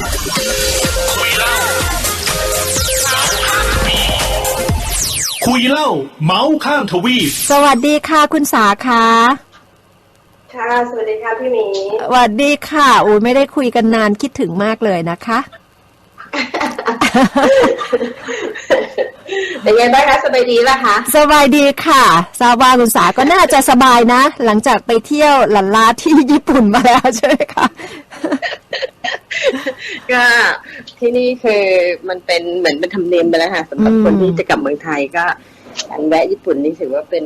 คุยเล่าเมาส์ข้ามทวีปสวัสดีค่ะคุณสาค่ะค่ะ สวัสดีค่ะพี่หมี สวัสดีค่ะอุ้ยไม่ได้คุยกันนานคิดถึงมากเลยนะคะ เป็นไงบ้างคะสบายดีป่ะคะสบายดีค่ะทราบว่าคุณสาก็น่าจะสบายนะ หลังจากไปเที่ยวหลันลาที่ญี่ปุ่นมาแล้วใช่ไหมคะก็ที่นี่คือมันเป็นเหมือนเป็นธรรมเนียมไปแล้วค่ะสำหรับอืมคนที่จะกลับเมืองไทยก็การแวะญี่ปุ่นนี่ถือว่าเป็น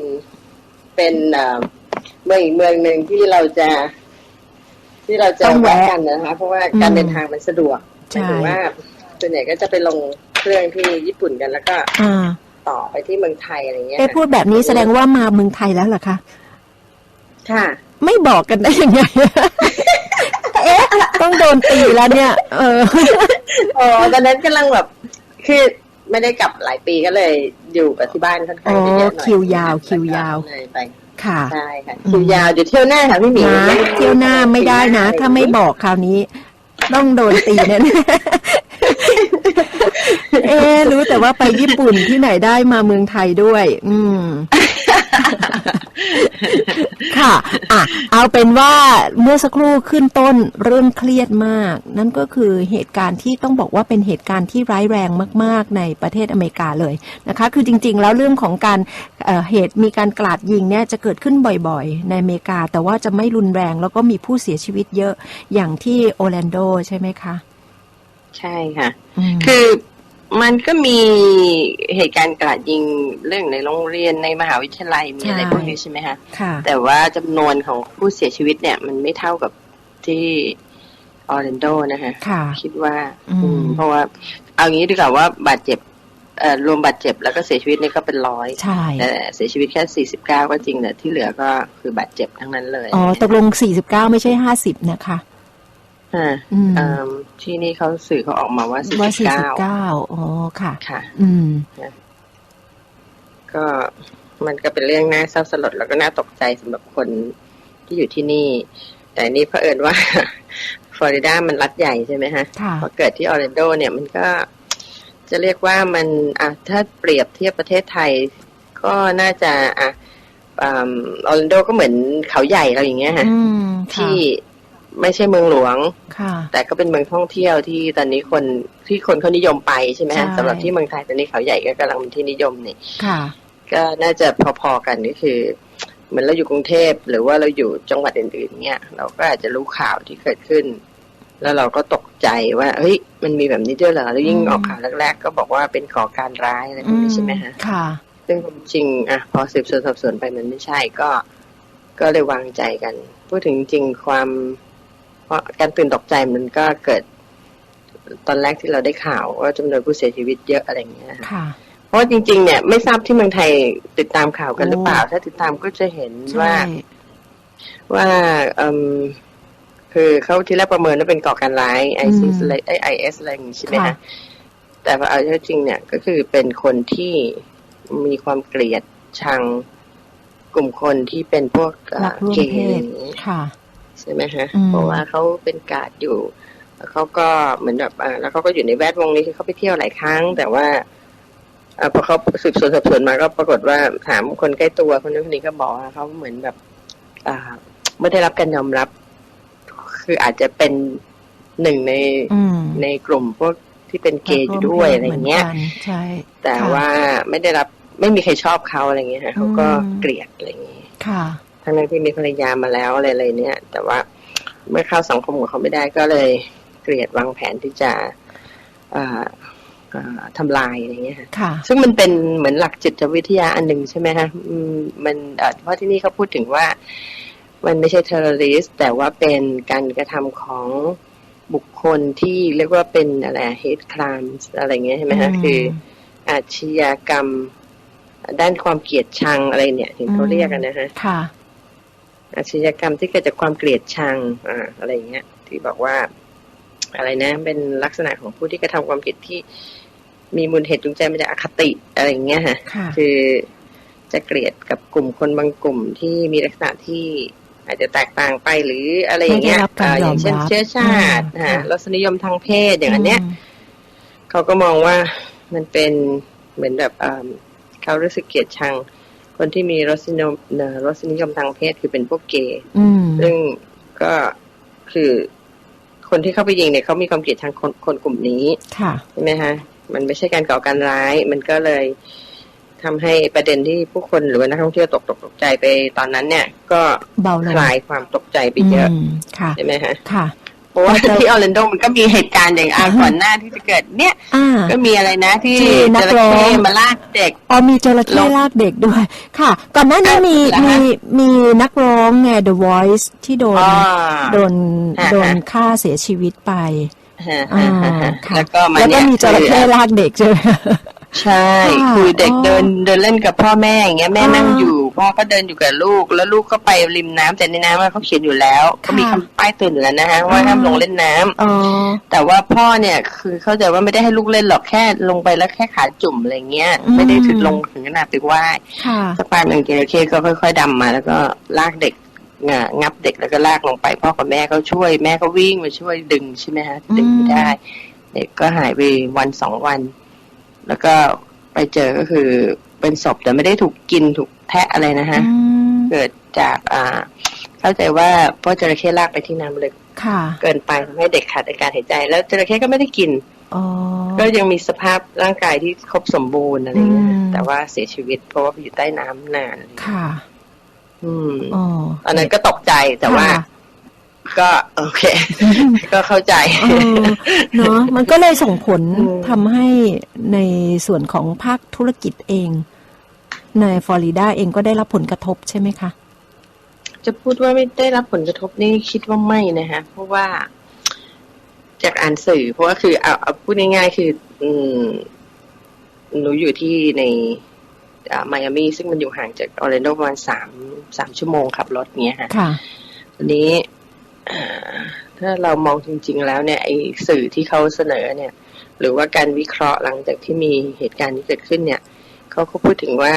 เป็นเอ่อเมืองอีกเมืองหนึ่งที่เราจะ ที่เราจะต้องแวะแวะกันนะคะ เพราะว่าการอืมเดินทางมันสะดวกหใช่มายถึงว่า ส่วนใหญ่ก็จะไปลงเครื่องที่ญี่ปุ่นกันแล้วก็อ่าต่อไปที่เมืองไทยอะไรเงี้ยเอ๊ะพูดแบบนี้แสดงว่ามาเมืองไทยแล้วเหรอคะค่ะ ไม่บอกกันได้ยังไงเอ๊ะต้องโดนตีแล้วเนี่ย เอออ๋อตอนนั้นกำลังแบบคือไม่ได้กลับหลายปีก็เลยอยู่กับที่บ้านค่อนข้างจะเยอะหน่อยอ๋อคิวยาวคิวยาวเลยไปค่ะใช่ค่ะคิวยาวเดี๋ยวเที่ยวหน้าค่ะพี่หมีนะเที่ยวหน้าไม่ได้นะ ถ้าไม่บอกคราวนี้ ต้องโดนตีแน่ๆ เอ๊รู้แต่ว่าไปญี่ปุ่นที่ไหนได้มาเมืองไทยด้วย อืม ค่ะ อะ เอาเป็นว่าเมื่อสักครู่ขึ้นต้นเรื่องเครียดมาก นั่นก็คือเหตุการณ์ที่ต้องบอกว่าเป็นเหตุการณ์ที่ร้ายแรงมาก ๆ ในประเทศอเมริกาเลยนะคะ คือจริง ๆ แล้วเรื่องของการเเหตุมีการกราดยิงเนี่ยจะเกิดขึ้นบ่อยๆ ในอเมริกา แต่ว่าจะไม่รุนแรงแล้วก็มีผู้เสียชีวิตเยอะอย่างที่โอแลนโดใช่ไหมคะ ใช่ค่ะมคือมันก็มีเหตุการณ์กราดยิงเรื่องในโรงเรียนในมหาวิทยาลัยมีอะไรใช่พวกนี้ใช่ไหมคะค่ะแต่ว่าจำนวนของผู้เสียชีวิตเนี่ย มันไม่เท่ากับที่ออร์แลนโดนะคะค่ะคิดว่าอืมอืมเพราะว่า เอางี้ดีกว่าว่าบาดเจ็บเอ่อรวมบาดเจ็บแล้วก็เสียชีวิตนี่ก็เป็นร้อยใช่แต่เสียชีวิตแค่ 49 ก็จริงแต่ที่เหลือก็คือบาดเจ็บทั้งนั้นเลย อ๋อ ตกลง 49 ไม่ใช่ 50 นะคะ อ่าอืมเอิ่มที่นี่เขาสื่อเขาออกมาว่าว่า49 49อ๋อค่ะ ค่ะ อืม ก็มันก็เป็นเรื่องน่าเศร้าสลดแล้วก็น่าตกใจสำหรับคนที่อยู่ที่นี่ แต่นี่เผอิญว่าฟลอริดามันรัฐใหญ่ใช่ไหมฮะค่ะพอเกิดที่ออร์แลนโดเนี่ยมันก็จะเรียกว่ามันอะถ้าเปรียบเทียบประเทศไทย ก็น่าจะอะอ่าออร์แลนโดก็เหมือนเขาใหญ่เราอย่างเงี้ยฮะอืมค่ะที่ ไม่ใช่เมืองหลวงค่ะ แต่ก็เป็นเมืองท่องเที่ยวที่ตอนนี้คนที่คนเขานิยมไปใช่ไหมฮะใช่สำหรับที่เมืองไทยตอนนี้เขาใหญ่ก็กำลังเป็นที่นิยมนี่ค่ะ ก็น่าจะพอๆกันก็คือ เหมือนเราอยู่กรุงเทพหรือว่าเราอยู่จังหวัดอื่นๆเนี่ยเราก็อาจจะรู้ข่าวที่เกิดขึ้น แล้วเราก็ตกใจว่าเฮ้ยมันมีแบบนี้ด้วยเหรอแล้วยิ่งอืมออกข่าวแรกๆ ก็บอกว่าเป็นก่อการร้ายอะไรพวกนี้ใช่ไหมฮะค่ะซึ่งความจริงอะพอสืบสวนสอบสวนไปมันไม่ใช่ก็ ก็เลยวางใจกัน พูดถึงจริงความ เพราะการตื่นตกใจมันก็เกิดตอนแรกที่เราได้ข่าวว่าจำนวนผู้เสียชีวิตเยอะอะไรอย่างเงี้ยฮะค่ะเพราะว่าจริง ๆ เนี่ยไม่ทราบที่เมืองไทยติดตามข่าวกันหรือเปล่า ถ้าติดตามก็จะเห็นใช่ว่าว่าเอิ่มคือเขาที่แรกประเมินว่าเป็นก่อการร้ายไอซีอะไรไอเอสอะไรอย่างงี้ใช่ไหมค่ะฮะแต่ว่าเอาเข้าจริง เนี่ย ก็คือเป็นคนที่มีความเกลียดชังกลุ่มคนที่เป็นพวกเอ่อรักร่วมเกเพย์ศค่ะ ใช่ไหมฮะอืมเพราะว่าเขาเป็นการ์ดอยู่แล้วเขาก็เหมือนแบบอ่าแล้วเขาก็อยู่ในแวดวงนี้คือเขาไปเที่ยวหลายครั้ง แต่ว่าเอ่อพอเขาสืบสวนสอบสวนมาก็ปรากฏว่าถามคนใกล้ตัวคนนั้นคนนี้ก็บอกว่าเขาเหมือนแบบอ่าไม่ได้รับการยอมรับ คืออาจจะเป็นหนึ่งในอืมในกลุ่มพวกที่เป็นเกย์อยู่ด้วยอะไรอย่างเงี้ยหมืนกันใช่แต่ค่ะว่าไม่ได้รับไม่มีใครชอบเขาอะไรเงี้ยฮะเขาก็อืมเกลียดอะไรอย่างเงี้ยค่ะ ทั้งนั้นที่มีภรรยามาแล้วอะไรอะไรเนี่ย แต่ว่าเมื่อเข้าสังคมของเขาไม่ได้ก็เลยเกลียดวางแผนที่จะเอ่อเอ่อทำลายอะไรเงี้ยค่ะค่ะ ซึ่งมันเป็นเหมือนหลักจิตวิทยาอันหนึ่งใช่ไหมฮะอืมมันเอ่อเพราะที่นี่เขาพูดถึงว่ามันไม่ใช่เทอร์ริสแต่ว่าเป็นการกระทำของบุคคลที่เรียกว่าเป็นอะไรเฮดครามอะไรเงี้ยใช่ไหมฮะอืมคืออาชญากรรมด้านความเกลียดชังอะไรเนี่ยถึงเขาเรียกกันนะฮะค่ะ อาชญากรรมที่เกิดจากความเกลียดชังอ่าอะไรอย่างเงี้ยที่บอกว่าอะไรนะ เป็นลักษณะของผู้ที่กระทำความผิดที่มีมูลเหตุจูงใจมาจากอคติอะไรอย่างเงี้ยฮะค่ะคือจะเกลียดกับกลุ่มคนบางกลุ่มที่มีลักษณะที่อาจจะแตกต่างไปหรืออะไรอย่างเงี้ยไม่ได้รับการเอ่ออย่างเช่นยอมรับเชื้อชาติอืมฮะค่ะรสนิยมทางเพศอย่างอันเนี้ยเขาก็มองว่ามันเป็นเหมือนแบบเอิ่มเขารู้สึกเกลียดชัง คนที่มีรสนิยมเอ่อรสนิยมทางเพศคือเป็นพวกเกย์อืมซึ่งก็คือคนที่เข้าไปยิงเนี่ยเขามีความเกลียดชังคนคนกลุ่มนี้ค่ะใช่ไหมฮะมันไม่ใช่การก่อการร้าย มันก็เลยทำให้ประเด็นที่ผู้คนหรือว่านักท่องเที่ยวตกตกตกใจไปตอนนั้นเนี่ย ก็เบาลคงลายความตกใจไปเยอะมค่ะใช่ไหมฮะค่ะ เพราะว่าแต่ที่ออร์แลนโดมันก็มีเหตุการณ์อย่างอาก่อนหน้าที่จะเกิดเนี่ยอ่าก็มีอะไรนะที่ที่นัจกระร้องเข้มาลากเด็กอ๋อมีจระเข้ลงลากเด็กด้วย ค่ะ ก่อนหน้านี้มีเหรอมีฮะมีนักร้องไง The Voice ที่โดนอ่าโดนฮะโดนฆ่าเสียชีวิตไปฮะอ่าฮะฮะค่ะแล้วก็มาแล้วก็เนี่ยมีจระเข้ลากเด็กใช่ไหม ใช่ค่ะคือเด็กอ๋อเดินเดินเล่นกับพ่อแม่อย่างเงี้ยแม่อ๋อนั่งอยู่พ่อก็เดินอยู่กับลูก แล้วลูกก็ไปริมน้ำแต่ในน้ำเขาเขียนอยู่แล้ว ก็มีค่ะคำป้ายเตือนอยู่แล้วนะฮะว่าอ๋อห้ามลงเล่นน้ำอ๋อแต่ว่าพ่อเนี่ยคือเข้าใจว่าไม่ได้ให้ลูกเล่นหรอกแค่ลงไปแล้วแค่ขาจุ่มอะไรเงี้ยอืมไม่ได้ถึงลงถึงขนาดไปว่ายค่ะสักพักหนึ่งจระเข้ก็ค่อย ๆดำมา แล้วก็ลากเด็กงะงับเด็กแล้วก็ลากลงไป พ่อกับแม่เขาช่วยแม่ก็วิ่งมาช่วยดึงใช่ไหมฮะดึงไม่ได้ เด็กก็หายไปวันสองวัน แล้วก็ไปเจอก็คือเป็นศพแต่ไม่ได้ถูกกินถูกแทะอะไรนะฮะอืมเกิดจากอ่า เข้าใจว่าเพราะจระเข้ลากไปที่น้ำลึกค่ะเกินไปทำให้เด็กขาดอากาศหายใจ แล้วจระเข้ก็ไม่ได้กินอ๋อก็ยังมีสภาพร่างกายที่ครบสมบูรณ์อะไรเงี้ยอืมแต่ว่าเสียชีวิตเพราะว่าไปอยู่ใต้น้ำนานค่ะ อืมอ๋ออันนั้นก็ตกใจแต่ว่าค่ะ ก็โอเค ก็เข้าใจเออเนาะมันก็เลยส่งผลอืมทำให้ในส่วนของภาคธุรกิจเอง ในฟลอริดาเองก็ได้รับผลกระทบใช่ไหมคะ จะพูดว่าไม่ได้รับผลกระทบนี่คิดว่าไม่นะฮะเพราะว่าจากอ่านสื่อ เพราะว่าคือเอาเอาพูดง่ายๆคือ อืมหนูอยู่ที่ในไมอามี่ซึ่งมันอยู่ห่างจากออร์แลนโดประมาณสามสามชั่วโมงขับรถเนี้ยฮะค่ะทีนี้อ่า ถ้าเรามองจริง ๆ แล้วเนี่ยไอ้สื่อที่เขาเสนอเนี่ย หรือว่าการวิเคราะห์หลังจากที่มีเหตุการณ์นี้เกิดขึ้นเนี่ยเขาก็พูดถึงว่า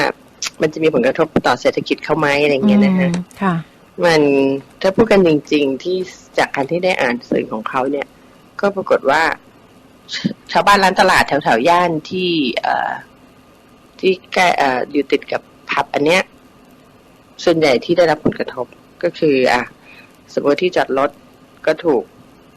มันจะมีผลกระทบต่อเศรษฐกิจเขาไหมอะไรเงี้ยนะฮะอืมค่ะ มันถ้าพูดกันจริง ๆ ที่จากการที่ได้อ่านสื่อของเขาเนี่ย ก็ปรากฏว่าชชาวบ้านร้านตลาดแถวๆย่านที่เอ่อที่ใกล้เอ่ออยู่ติดกับผับอันเนี้ย ส่วนใหญ่ที่ได้รับผลกระทบก็คือ อะ สมมติที่จอดรถก็ถูก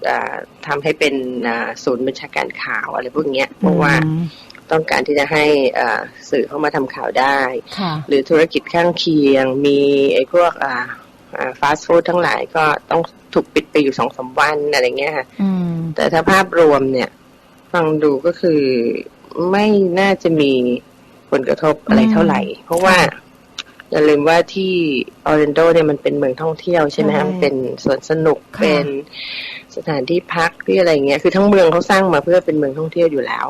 อ่าทำให้เป็นอ่าศูนย์บัญชาการข่าวอะไรพวกเนี้ยเพราะว่าอืมต้องการที่จะให้อ่าสื่อเข้ามาทำข่าวได้ค่ะหรือธุรกิจข้างเคียง มีไอ้พวกอ่าอ่าฟาสต์ฟู้ดทั้งหลายก็ต้องถูกปิดไปอยู่สองสามวันอะไรเงี้ยค่ะอืมแต่ถ้าภาพรวมเนี่ย ฟังดูก็คือไม่น่าจะมีผลกระทบอะไรเท่าไหร่ เพราะว่า อย่าลืมว่าที่ออร์แลนโดเนี่ยมันเป็นเมืองท่องเที่ยวใช่ไหมใช่ฮะมันเป็นสวนสนุกค่ะเป็นสถานที่พักที่อะไรเงี้ยคือทั้งเมืองเขาสร้างมาเพื่อเป็นเมืองท่องเที่ยวอยู่แล้ว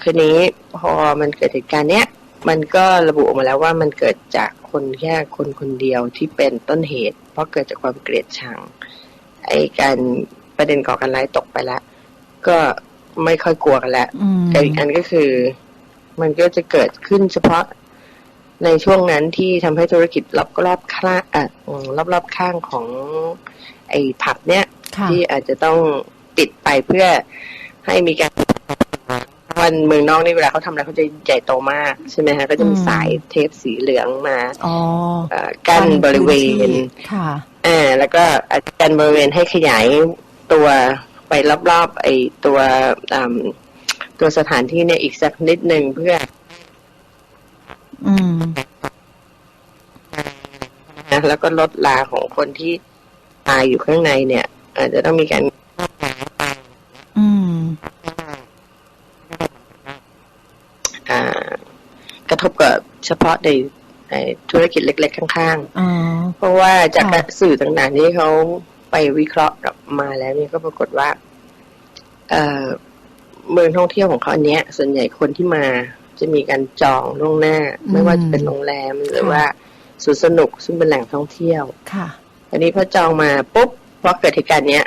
คืนนี้พอมันเกิดเหตุการณ์เนี้ยมันก็ระบุออกมาแล้วว่ามันเกิดจากคนแค่คนคนเดียวที่เป็นต้นเหตุ เพราะเกิดจากความเกลียดชังไอ้การประเด็นก่อการร้ายตกไปแล้วก็ไม่ค่อยกลัวกันแล้วอืมแต่อีกอันก็คือ มันก็จะเกิดขึ้นเฉพาะ ในช่วงนั้นที่ทำให้ธุรกิจรอบรอบข้างอะรอบรอบๆข้างของไอ้ผับเนี้ยค่ะที่อาจจะต้องปิดไปเพื่อให้มีการวันเมืองนอกนี่เวลาเขาทำอะไรเขาจะใหญ่โตมากใช่ไหมฮะก็จะมีอืมสายเทปสีเหลืองมาอ๋อเอ่อกั้นบริเวณค่ะอ่าแล้วก็อาจจะกันบริเวณให้ขยายตัวไปรอบๆไอ้ตัวอืมตัวสถานที่เนี่ยอีกสักนิดหนึ่งเพื่อ อืมนะแล้วก็ลดลาของคนที่ตายอยู่ข้างในเนี่ย อาจจะต้องมีการอืมอ่ากระทบกับเฉพาะในในธุรกิจเล็ก ๆ ข้างอ๋อๆเพราะว่าจากค่ะสื่อต่างๆที่เขาไปวิเคราะห์กลับมาแล้วเนี่ยก็ปรากฏว่าเอ่อเมืองท่องเที่ยวของเขาอันเนี้ย ส่วนใหญ่คนที่มา จะมีการจองล่วงหน้า ไม่ว่าจะเป็นโรงแรมหรือว่าสวนสนุกซึ่งเป็นแหล่งท่องเที่ยวค่ะ อันนี้พอจองมาปุ๊บพอเกิดเหตุการณ์เนี้ย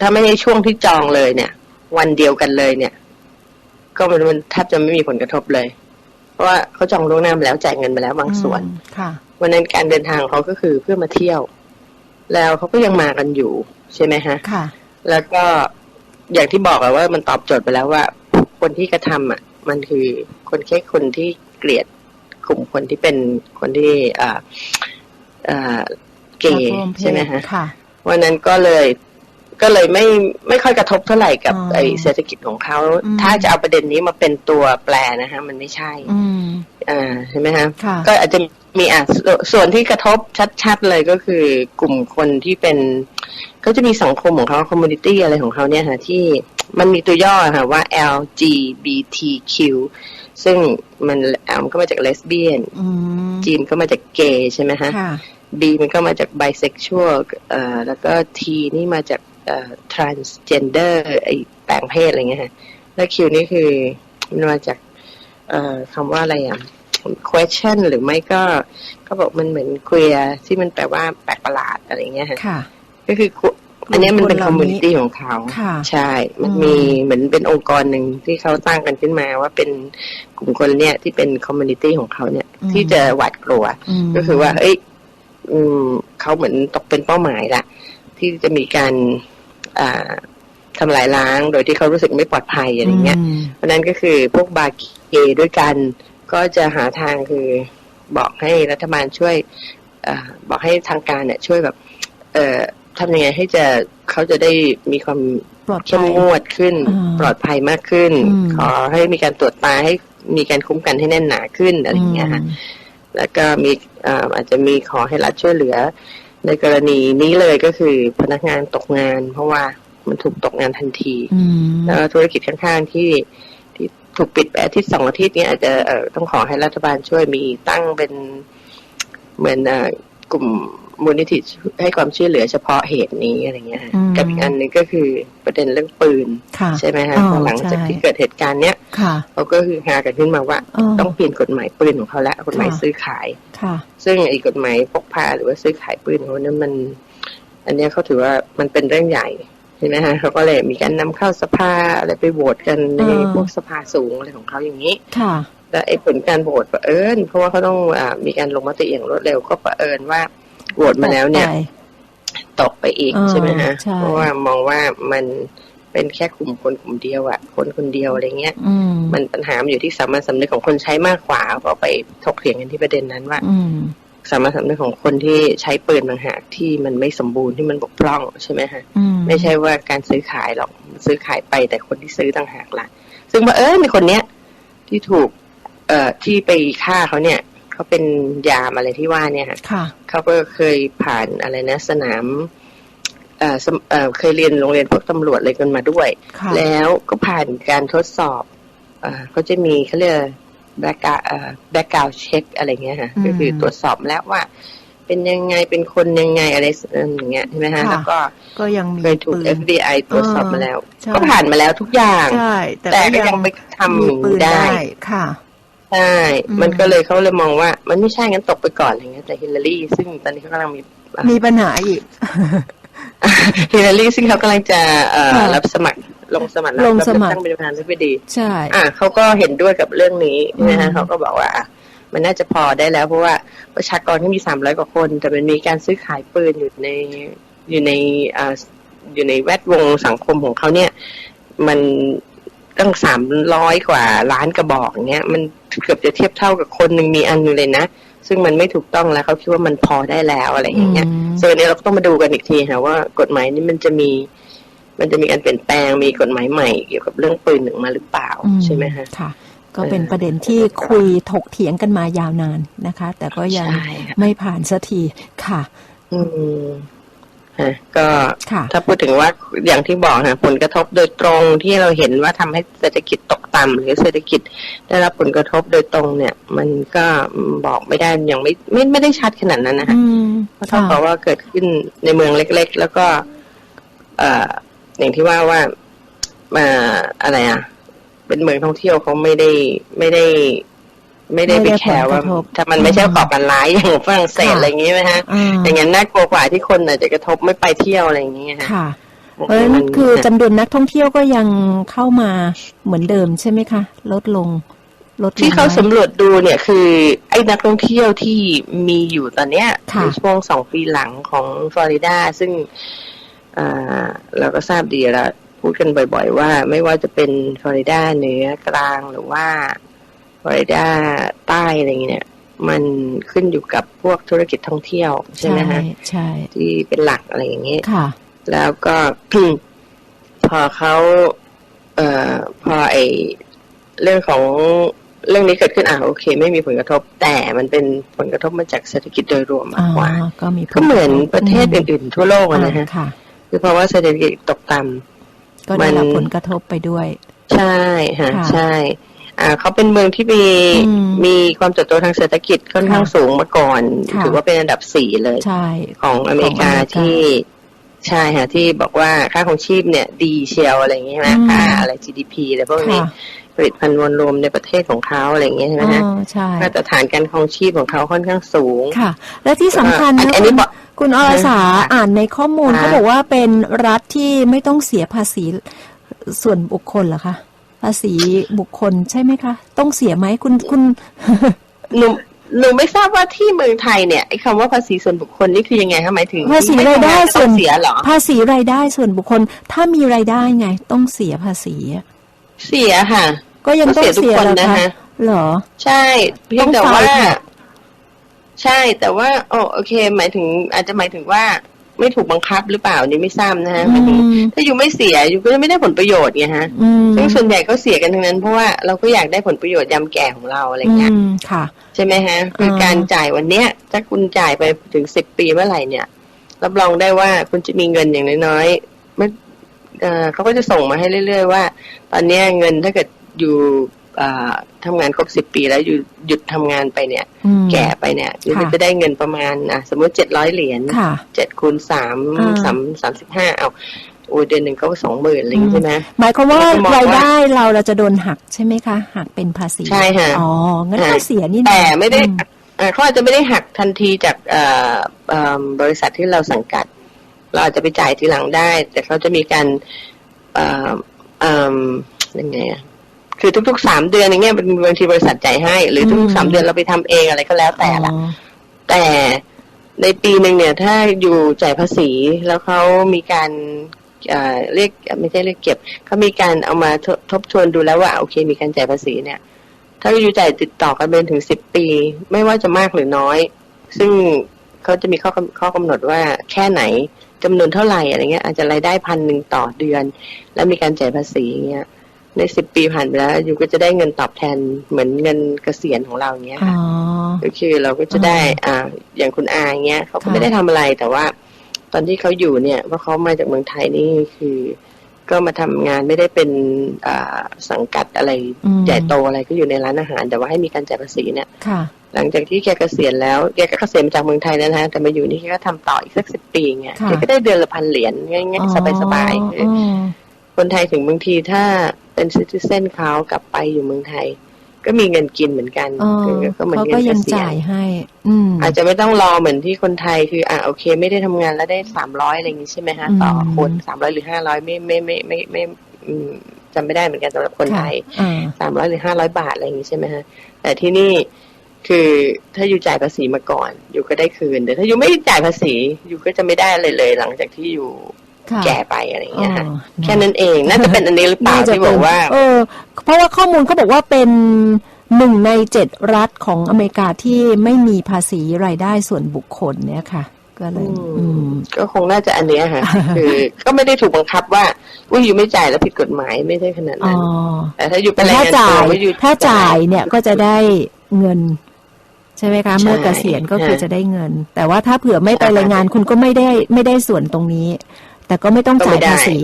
ถ้าไม่ใช่ช่วงที่จองเลยเนี่ย วันเดียวกันเลยเนี่ย ก็มันมันแทบจะไม่มีผลกระทบเลย เพราะว่าเขาจองล่วงหน้ามาแล้วจ่ายเงินมาแล้วบางส่วนอืมค่ะวันนั้นการเดินทางของเขาก็คือเพื่อมาเที่ยว แล้วเขาก็ยังมากันอยู่ใช่ไหมฮะค่ะ แล้วก็อย่างที่บอกอะว่ามันตอบโจทย์ไปแล้วว่าคนที่กระทำอะ มันคือ คนแค่คนที่เกลียดกลุ่มคนที่เป็นคนที่อ่าอ่าเกย์ร่วเพศใช่ไหมฮะค่ะวันนั้นก็เลยก็เลยไม่ไม่ค่อยกระทบเท่าไหร่กับอ๋อไอเศรษฐกิจของเขาอืมถ้าจะเอาประเด็นนี้มาเป็นตัวแปรนะฮะ มันไม่ใช่อืมอ่าใช่ไหมฮะค่ะก็อาจจะมีอะสส่วนที่กระทบชัดๆเลยก็คือกลุ่มคนที่เป็นเขาจะมีสังคมของเขาคอมมูนิตี้อะไรของเขาเนี่ยค่ะที่มันมีตัวย่อค่ะว่า LGBTQ ซึ่งมัน L มันก็มาจากเลสเบี้ยนอืม G มันก็มาจากเกย์ใช่ไหมฮะค่ะ B มันก็มาจาก bisexual เอ่อแล้วก็ T นี่มาจากเอ่อ transgender ไอแปลงเพศอะไรเงี้ยฮะแล้ว Q นี่คือมันมาจากเอ่อคำว่าอะไรอะ question หรือไม่ก็ก็บอกมันเหมือน queer ที่มันแปลว่าแปลกประหลาดอะไรเงี้ยฮะค่ะก็คือคุ อันเนี้ยมันเป็นกลุ่คอมมคนเหล่านี้มูนิตี้ของเขาค่ะใช่ มันอืมมีเหมือนเป็นองค์กรหนึ่งที่เขาตั้งกันขึ้นมาว่าเป็นกลุ่มคนเนี่ยที่เป็นคอมมูนิตี้ของเขาเนี่ย ที่จะหวาดกลัวมก็คือว่า เอ้ยอืมเขาเหมือนตกเป็นเป้าหมายละที่จะมีการอ่าทำลายล้างโดยที่เขารู้สึกไม่ปลอดภัยอะไรเงี้ยมเพราะนั้นก็คือพวกบาร์เกย์ด้วยกัน ก็จะหาทางคือบอกให้รัฐบาลช่วยอาบอกให้ทางการเนี่ย ช่วยแบบเอ่อ ทำยังไงให้จะเขาจะได้มีความปลอดเข้มภัยงวดขึ้นอ่าปลอดภัยมากขึ้นอืมขอให้มีการตรวจตาให้มีการคุ้มกันให้แน่นหนาขึ้นอะไรอย่างเงี้ยค่ะแล้วก็มีอ่าอาจจะมีขอให้รัฐช่วยเหลือ ในกรณีนี้เลยก็คือพนักงานตกงาน เพราะว่ามันถูกตกงานทันทีอืมแล้วธุรกิจข้างๆที่ที่ถูกปิดไปอาทิตย์สองอาทิตย์เนี้อาจจะเอ่อต้องขอให้รัฐบาลช่วยมีตั้งเป็นเหมือนเอ่อกลุ่ม มูลนิธิให้ความช่วยเหลือเฉพาะเหตุนี้อะไรเงี้ยฮะอืมกับอีกอันหนึงก็คือประเด็นเรื่องปืนค่ะใช่ไหมฮะอ๋อพอหลังจากใช่ที่เกิดเหตุการณ์เนี้ยค่ะเขาก็คือหากันขึ้นมาว่าอ๋อต้องเปลี่ยนกฎหมายปืนของเขาแล้วกฎหมายค่ะซื้อขายค่ะซึ่งไอ้กฎหมายพกพาหรือว่าซื้อขายปืนของเขาเนี่ยมัน อันเนี้ยเขาถือว่ามันเป็นเรื่องใหญ่ใช่ไหมฮะเขาก็เลยมีการนำเข้าสภาอะไรไปโหวตกันในอ่าพวกสภาสูงอะไรของเขาอย่างนี้ค่ะแล้วไอ้ผลการโหวตประเอิญเพราะว่าเขาต้องอ่ามีการลงมติอย่างรวดเร็วก็ประเอิญว่า โหวตมาแล้วเนี่ยไปตกไปอีกอ่าใช่ไหมฮะใช่เพราะว่ามองว่ามันเป็นแค่กลุ่มคนกลุ่มเดียวอะคนคนเดียวอะไรเงี้ยอืมมันปัญหามันอยู่ที่สามัญสำนึกของคนใช้มากกว่าก็ไปถกเถียงกันที่ประเด็นนั้นว่าอืมสามัญสำนึกของคนที่ใช้ปืนต่างหากที่มันไม่สมบูรณ์ที่มันบกพร่องใช่ไหมฮะอืมไม่ใช่ว่าการซื้อขายหรอกซื้อขายไปแต่คนที่ซื้อต่างหากล่ะ ซึ่งว่าเออมีคนเนี้ยที่ถูก เอ่อที่ไปฆ่าเขาเนี่ย เขาเป็นยามอะไรที่ว่าเนี่ยค่ะค่ะเขาก็เคยผ่านอะไรนะ สนามเอ่อสมเอ่อเคยเรียนโรงเรียนพวกตำรวจอะไรกันมาด้วยค่ะแล้วก็ผ่านการทดสอบเอ่อก็จะมีเขาเรียกแบ็กเอ่อแบ็กกราวเช็คอะไรเงี้ยค่ะอืมก็คือตรวจสอบแล้วว่า เป็นยังไงเป็นคนยังไงอะไรอย่างเงี้ยใช่ไหมฮะค่ะแล้วก็ก็ยังมีเคยถูกปืน FBI ตรวจสอบมาแล้วใช่ก็ผ่านมาแล้วทุกอย่างใช่แต่แต่ก็ก็ยัยังงไปทำมีอย่างปืนี้นได้ได้ค่ะ ใช่อืมมันก็เลยเขาเลยมองว่า มันไม่ใช่งั้นตกไปก่อนอะไรเงี้ยแต่ฮิลลารีซึ่งตอนนี้เขากำลังมีมีปัญหาอีกฮิลลารีซึ่งเขากำลังจะเอ่อค่ะรับสมัครลงสมัครลงสมัครรับเลือกตั้งเป็นประธานาธิบดี ใช่ อะเขาก็เห็นด้วยกับเรื่องนี้นะฮะอืมเขาก็บอกว่าอะมันน่าจะพอได้แล้ว เพราะว่าประชากรที่มีสามร้อยกว่าคน แต่มันมีการซื้อขายปืนอยู่ในอยู่ในอ่าอยู่ในแวดวงสังคมของเขาเนี่ย มัน ตั้งสามร้อยกว่าล้านกระบอกเนี้ยมันเกือบจะเทียบเท่ากับคนหนึ่งมีอันหนึงเลยนะ ซึ่งมันไม่ถูกต้องแล้วเขาคิดว่ามันพอได้แล้วอะไรอย่างเงี้ยอืมส่วนอันนี้เราก็ต้องมาดูกันอีกทีค่ะว่ากฎหมายนี้มันจะมี มันจะมีการเปลี่ยนแปลงมีกฎหมายใหม่เกี่ยวกับเรื่องปืนหนึ่งมาหรือเปล่าอืใช่ไหมฮะค่ะก็เป็นประเด็นที่คุยถกเถียงกันมายาวนานนะคะ แต่ก็ยังใช่ค่ะไม่ผ่านสักทีค่ะอืมฮะ ก็ค่ะถ้าพูดถึงว่าอย่างที่บอกนะผลกระทบโดยตรงที่เราเห็นว่าทำให้เศรษฐกิจตกต่ำหรือเศรษฐกิจได้รับผลกระทบโดยตรงเนี่ย มันก็บอกไม่ได้ยังไม่ไม่ไม่ได้ชัดขนาดนั้นนะคะอืมเพราะเท่าค่ะกับว่าเกิดขึ้นในเมืองเล็ก ๆ แล้วก็ เอ่ออย่างที่ว่าว่ามาอะไรอะ เป็นเมืองท่องเที่ยวเขาไม่ได้ไม่ได้ ไม่ได้ไม่ไปได้แคร์ว่าผลกระทบถ้ามันไม่ใช่อืมก่อการร้ายอย่างฝรั่งเศสค่ะอะไรอย่างนี้ไหมฮะอ่าอย่างนั้นน่ากลัวกว่าที่คนอาจจะกระทบไม่ไปเที่ยวอะไรอย่างเงี้ยฮะค่ะเพราะฉะนั้นคือจำนวนนักท่องเที่ยวก็ยังเข้ามาเหมือนเดิมใช่ไหมคะ ลดลงลดลงที่เขาไหมสำรวจดูเนี่ยคือไอ้นักท่องเที่ยวที่มีอยู่ตอนเนี้ยค่ะในช่วงสองปีหลังของฟลอริดาซึ่งอ่าเราก็ทราบดีแล้วพูดกันบ่อย ๆ ว่าไม่ว่าจะเป็นฟลอริดาเหนือกลางหรือว่า ฟลอริดาใต้อะไรอย่างเงี้ยมันขึ้นอยู่กับพวกธุรกิจท่องเที่ยวใช่ไหมฮะใช่ที่เป็นหลักอะไรอย่างเงี้ยค่ะ แล้วก็พอเขาเอ่อพอไอเรื่องของเรื่องนี้เกิดขึ้นอะโอเค ไม่มีผลกระทบแต่มันเป็นผลกระทบมาจากเศรษฐกิจโดยรวมมากกว่าอ่าก็มีผลก็เหมือนกทบประเทศอื่น ๆ ทั่วโลกอะนะฮะอ่าค่ะคือเพราะว่าเศรษฐกิจตกต่ำก็ได้รับมันผลกระทบไปด้วย ใช่ฮะค่ะใช่ อ่าเขาเป็นเมืองที่มีอืมมีความเติบโตทางเศรษฐกิจค่อนข้างค่ะสูงมาก่อนค่ะถือว่าเป็นอันดับสี่เลยใช่ของอเมริกาของอเมริกาที่ใช่ค่ะที่บอกว่าค่าของชีพเนี่ย ดีเชียวอะไรอย่างเงี้ยใช่ไหมอืมค่าอะไร GDP อะไรพวกนี้ค่ะผลิตภัณฑ์มวลรวมในประเทศของเขาอะไรอย่างเงี้ยใช่ไหมอ๋ฮะอใช่มาตรฐานการครองชีพของเขาค่อนข้างสูงค่ะ และที่สำคัญอันนะอันนี้บอกคุณอรสาค่ะอ่านในข้อมูลค่ะเขาบอกว่าเป็นรัฐที่ไม่ต้องเสียภาษีส่วนบุคคลเหรอคะ ภาษีบุคคลใช่ไหมคะ ต้องเสียไหมคุณคุณหนูหนูไม่ทราบว่าที่เมืองไทยเนี่ยไอ้คำว่าภาษีส่วนบุคคลนี่คือยังไงคะหมายถึงภาษีรายได้ม่ทำงนก็ส่ต้วอนงเสียเหรอภาษีรายได้ส่วนบุคคล ถ้ามีรายได้ไง ต้องเสียภาษีอะเสียค่ะ ก็ยังต้องก็เสีเสียยทุกคนเหรอนะคะคะเหรอ ใช่เพียงแต่ต้องว่าจ่ายค่ะใช่แต่ว่าโอโอเค หมายถึงอาจจะหมายถึงว่า ไม่ถูกบังคับหรือเปล่านี่ไม่ทราบนะฮะหมายถึงอืมถ้าอยู่ไม่เสียอยู่ก็จะไม่ได้ผลประโยชน์ไงฮะอืมซึ่งส่วนใหญ่ก็เสียกันทั้งนั้นเพราะว่าเราก็อยากได้ผลประโยชน์ยามแก่ของเราอะไรอืเงี้ยมค่ะใช่ไหมฮะคืออาการจ่ายวันเนี้ยถ้าคุณจ่ายไปถึงสิบปีเมื่อไหร่เนี่ยรับรองได้ว่าคุณจะมีเงินอย่างน้อยๆไม่เอ่อเขาก็จะส่งมาให้เรื่อย ๆ ว่า ตอนเนี้ยเงินถ้าเกิดอยู่ อ่าทำงานครบสิบปีแล้วอยู่หยุดทำงานไปเนี่ยอืมแก่ไปเนี่ยคุณค่ะจะได้เงินประมาณอะสมมติเจ็ดร้อยเหรียญค่ะเจ็ดคูณสามอ่าสามสามสิบห้าเอาโอ้ยเดือนหนึ่งก็สองหมื่นอะไรอย่างงี้ใช่ไหมหมายความว่าแล้วก็มองว่ารายได้เราเราจะโดนหักใช่ไหมคะหักเป็นภาษีใช่ค่ะอ๋องั้นอ่าก็เสียนี่นะแต่ไม่ได้อืเอ่อเขาอาจจะไม่ได้หักทันทีจากเอ่อเอิ่มบริษัทที่เราสังกัด เราอาจจะไปจ่ายทีหลังได้ แต่เขาจะมีการเอ่อเอ่มยังไงอะ คือทุกๆสามเดือนอย่างเงี้ยเป็นบางทีบริษัทจ่ายให้ หรือทุกๆสามเดือนเราไปทำเองอะไรก็แล้วแต่ละอ๋อแต่ในปีหนึ่งเนี่ย ถ้าอยู่จ่ายภาษีแล้วเขามีการเอ่อเรียกไม่ใช่เรียกเก็บเขามีการเอามาทบทบทวนดูแล้วว่าโอเค มีการจ่ายภาษีเนี่ย ถ้าอยู่จ่ายติดต่อกันเป็นถึงสิบปี ไม่ว่าจะมากหรือน้อย ซึ่งเขาจะมีข้อกำข้อกำหนดว่าแค่ไหนจำนวนเท่าไหร่อะไรเงี้ยอาจจะรายได้พันหนึ่งต่อเดือน แล้วมีการจ่ายภาษีเงี้ย ในสิบปีผ่านไปแล้วอยู่ก็จะได้เงินตอบแทนเหมือนเงินเกษียณของเราเงี้ยอ๋ค่ะอก็คือเราก็จะได้ อ่า อย่างคุณอาเงี้ยเขาก็ค่ะไม่ได้ทำอะไรแต่ว่า ตอนที่เขาอยู่เนี่ยเพราะเขามาจากเมืองไทยนี่คือ ก็มาทำงานไม่ได้เป็นอ่าสังกัดอะไรอืมใหญ่โตอะไรก็อยู่ในร้านอาหาร แต่ว่าให้มีการจ่ายภาษีเนี่ยค่ะ หลังจากที่แกเกษียณแล้วแกก็เกษียณมาจากเมืองไทยแล้วนะฮะแต่มาอยู่นี่แกก็ทำต่ออีกสักสิบปีเงี้ยค่ะแกก็ได้เดือนละพันเหรียญง่ายๆสบายๆอ๋อ คนไทยถึงบางทีถ้าเป็นซิติเซนเขากลับไปอยู่เมืองไทย ก็มีเงินกินเหมือนกันอ๋อก็เหมือนเขาเงิก็นเกยังษียจ่าณยให้ อืมอาจจะไม่ต้องรอเหมือนที่คนไทยคือ อะโอเค ไม่ได้ทำงานแล้วได้สามร้อยอะไรอย่างงี้ใช่ไหมฮะอืมต่อคนสามร้อยหรือห้าร้อยไม่ไม่ไม่ไม่ไม่อืมจำไม่ได้เหมือนกันสำหรับคนไทยอ่าสามร้อยหรือห้าร้อยบาทอะไรอย่างงี้ใช่ไหมฮะแต่ที่นี่คือถ้าอยู่จ่ายภาษีมาก่อน อยู่ก็ได้คืนแต่ถ้าอยู่ไม่จ่ายภาษีอยู่ก็จะไม่ได้เลยเลย หลังจากที่อยู่ค่ะ แก่ไปอะไรอย่างเงี้ยค่ะอ๋อแค่นั้นเองน่าจะเป็นอันนี้หรือเปล่าน่จะที่บอกว่า เออ เพราะว่าข้อมูลเขาบอกว่าเป็นหนึ่งในเจ็ดรัฐของอเมริกาที่ไม่มีภาษีรายได้ส่วนบุคคลเนี่ยค่ะ ก็เลยอืมก็คงน่าจะอันเนี้ยค่ะ คือ ก็ไม่ได้ถูกบังคับว่าอุ้ยอยู่ไม่จ่ายแล้วผิดกฎหมายไม่ใช่ขนาดอ๋อนั้นแต่ถ้าอยู่เป็แต่นแรงถ้างานจ่าตัวยว่าอยู่ถ้าจ่ายเนี่ยก็จะได้เงินใช่ไหมคะใช่เมื่อเกษียณก็คือใช่จะได้เงิน แต่ว่าถ้าเผื่อไม่ไปใช่รายงานคุณก็ไม่ได้ไม่ได้ส่วนตรงนี้ แต่ก็ไม่ต้องจ่ายก็ไม่ได้ภาษี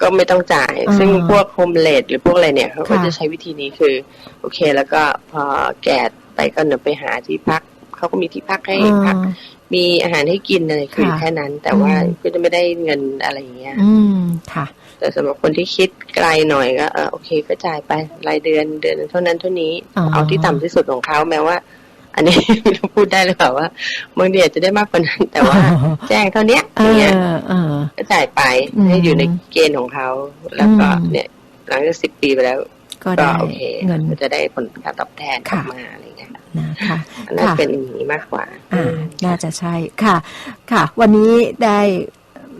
ก็ไม่ต้องจ่ายอ่าซึ่งพวกโฮมเลดหรือพวกอะไรเนี่ยเขาก็ค่ะจะใช้วิธีนี้คือ โอเค แล้วก็พอแก่ไปก็เนไปหาที่พักเขาก็มีที่พักให้พักอ่ามีอาหารให้กินอะไรคือค่ะแค่นั้น แต่ว่าอืมก็จะไม่ได้เงินอะไรอย่างเงี้ย อืมค่ะ แต่สำหรับคนที่คิดไกลหน่อยก็เออโอเคก็จ่ายไปรายเดือนเดือนเท่านั้นเท่านี้อ๋อเอาที่ต่ำที่สุดของเขาแม้ว่า อันนี้ไม่รู้พูดได้หรือเปล่าว่าบางทีอาจจะได้มากกว่านั้น แต่ว่า แจ้งเท่าเนี้ยเออย่างเงี้ยอเออก็จ่ายไปอืมให้อยู่ในเกณฑ์ของเขา แล้วก็อืมเนี่ย หลังจากสิบปีไปแล้วก็ก็ได้โอเคเงินจะได้ผลการตอบแทนกลับค่ะมาอะไรเงี้ยนะคะน่าจะค่ะเป็นอย่างนี้มากกว่า อ่า น่าจะใช่ค่ะ ค่ะ วันนี้ได้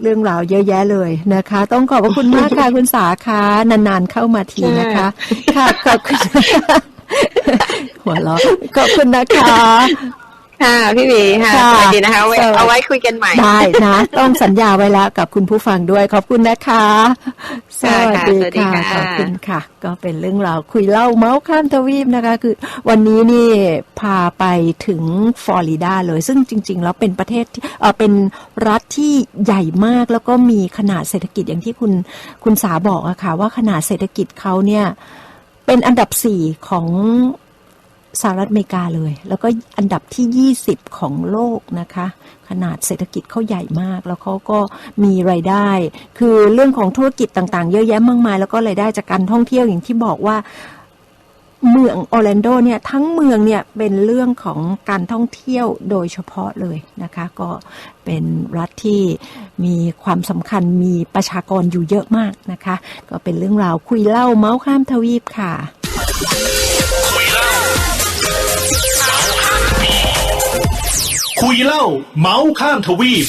เรื่องราวเยอะแยะเลยนะคะ ต้องขอบพระคุณมากค่ะ คุณสาคะนานๆเข้ามาทีนะคะ ค่ะขอบคุณ หัวเราะขอบคุณนะคะ ค่ะพี่หมีค่ะค่ะสวัสดีนะคะไว้สวัสดีเอาไว้คุยกันใหม่ได้นะ ต้องสัญญาไว้แล้วกับคุณผู้ฟังด้วย ขอบคุณนะคะสค่ะวัสดีสวัสดีค่ะค่ะขอบคุณค่ะ ก็เป็นเรื่องราวคุยเล่าเมาส์ข้ามทวีปนะคะ คือ วันนี้นี่พาไปถึงฟลอริดาเลย ซึ่งจริง ๆ แล้วเป็นประเทศที่เออเป็นรัฐที่ใหญ่มากแล้วก็มีขนาดเศรษฐกิจอย่างที่คุณคุณสาบอกอะค่ะ ว่าขนาดเศรษฐกิจเขาเนี่ยเป็นอันดับสี่ของ สหรัฐอเมริกาเลย แล้วก็อันดับที่ 20 ของโลกนะคะ ขนาดเศรษฐกิจเขาใหญ่มาก แล้วเขาก็มีรายได้ คือเรื่องของธุรกิจต่างๆ เยอะแยะมากมาย แล้วก็รายได้จากการท่องเที่ยวอย่างที่บอกว่าเมืองออร์แลนโดเนี่ยทั้งเมืองเนี่ยเป็นเรื่องของการท่องเที่ยวโดยเฉพาะเลยนะคะ ก็เป็นรัฐที่มีความสำคัญมีประชากรอยู่เยอะมากนะคะ ก็เป็นเรื่องราวคุยเล่าเมาส์ข้ามทวีปค่ะ คุยเล่า เมาส์ข้ามทวีป